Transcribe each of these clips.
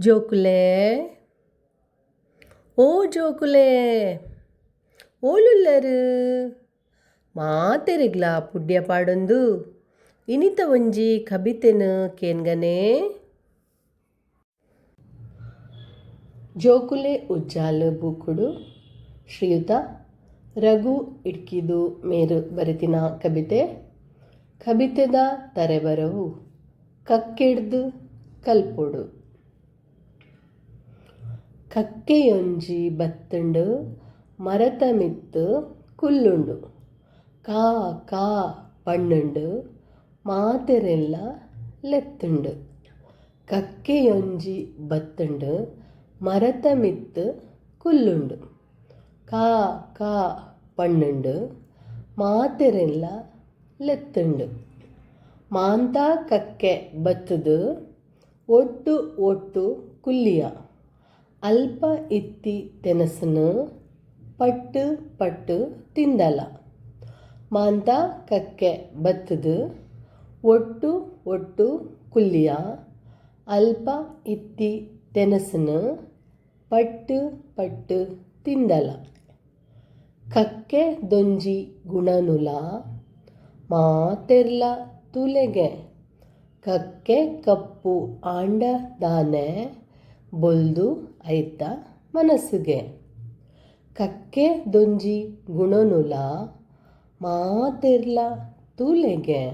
ಜೋಕುಲೆ ಓ ಜೋಕುಲೆ ಓಲುಲ್ಲರು, ಮಾತೆರಿಗ್ಲ ಪುಡ್ಯ ಪಾಡೊಂದು, ಇನಿತ ಒಂಜಿ ಕಬಿತೆನು ಕೇನ್ಗನೆ. ಜೋಕುಲೆ ಉಜ್ಜಾಲು ಬೂಕುಡು, ಶ್ರೀಯುತ ರಘು ಇಡ್ಕಿದು ಮೇರು ಬರೆತಿನ ಕವಿತೆ ಕವಿತೆದ ತರೆಬರವು ಕಕ್ಕಿಡ್ದು ಕಲ್ಪೊಡು. ಕಕ್ಕೆಯೊಂಜಿ ಬತ್ತುಂಡು ಮರತ ಮಿತ್ತು ಕುಲ್ಲುಂಡು. ಕಾ ಕಾ, ಪಣ್ಣುಂಡು, ಮಾತೆರೆಲ್ಲ ಲೆತ್ತುಂಡು. ಕಕ್ಕೆಯೊಂಜಿ ಬತ್ತುಂಡು ಮರತ ಮಿತ್ತು ಕುಲ್ಲುಂಡು. ಕಾ ಕಾ, ಪಣ್ಣುಂಡು, ಮಾತೆರೆಲ್ಲ ಲೆತ್ತುಂಡು. ಮಾಂತ ಕಕ್ಕೆ ಬತ್ತುದು, ಒಟ್ಟು ಒಟ್ಟು ಕುಲ್ಲಿಯ. ಅಲ್ಪ ಇತ್ತಿ ತೆನಸನು ಪಟ್ಟು ಪಟ್ಟು ತಿಂದಲ. ಮಾಂತ ಕಕ್ಕೆ ಬತ್ತದು, ಒಟ್ಟು ಒಟ್ಟು ಕುಲ್ಲಿಯ. ಅಲ್ಪ ಇತ್ತಿ ತೆನಸನು ಪಟ್ಟು ಪಟ್ಟು ತಿಂದಲ. ಕಕ್ಕೆ ದೊಂಜಿ ಗುಣನುಲ ಮಾತೆರ್ಲ ತುಲೆಗೆ. ಕಕ್ಕೆ ಕಪ್ಪು ಆಂಡ ದಾನೆ. ಬೊಲ್ದು ಐತ ಮನಸ್ಸಿಗೆ. ಕಕ್ಕೆ ದೊಂಜಿ ಗುಣನುಲ ಮಾತಿರ್ಲ ತೂಲೆಗೆ.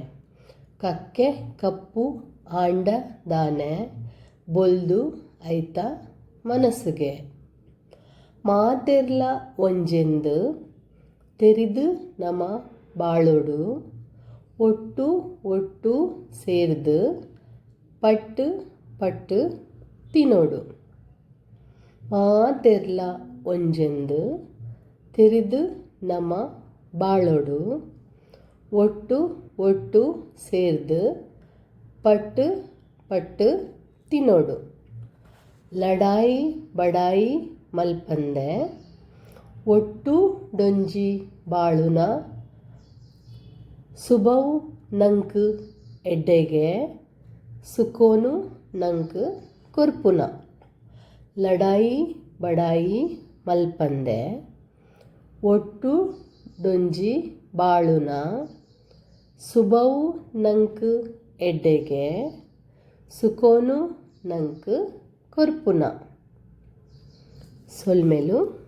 ಕಕ್ಕೆ ಕಪ್ಪು ಆಂಡ ದಾನೆ ಬೊಲ್ದು ಐತ ಮನಸ್ಸಿಗೆ. ಮಾತೆರ್ಲ ಒಂಜೆಂದು ತೆರಿದು ನಮ ಬಾಳೋಡು. ಒಟ್ಟು ಒಟ್ಟು ಸೇರ್ದು ಪಟ್ಟು ಪಟ್ಟು ತಿನ್ನೋಡು. ಮಾತೆರ್ಲ ಒಂಜೆಂದು ತಿರಿದು ನಮ ಬಾಳೋಡು. ಒಟ್ಟು ಒಟ್ಟು ಸೇರ್ದು ಪಟ್ಟು ಪಟ್ಟು ತಿನ್ನೋಡು. ಲಡಾಯಿ ಬಡಾಯಿ ಮಲ್ಪಂದೆ, ಒಟ್ಟು ಡೊಂಜಿ ಬಾಳುನ ಸುಬವು ನಂಕು ಎಡ್ಡೆಗೆ, ಸುಕೋನು ನಂಕ್ ಕೊರ್ಪುನ. ಲಡಾಯಿ ಬಡಾಯಿ ಮಲ್ಪಂದೆ. ಒಟ್ಟು ಡೊಂಜಿ ಬಾಳುನ. ಸುಬವು ನಂಕ್ ಎಡ್ಡೆಗೆ. ಸುಕೋನು ನಂಕ್ ಕುರ್ಪುನ. ಸೊಲ್ಮೆಲು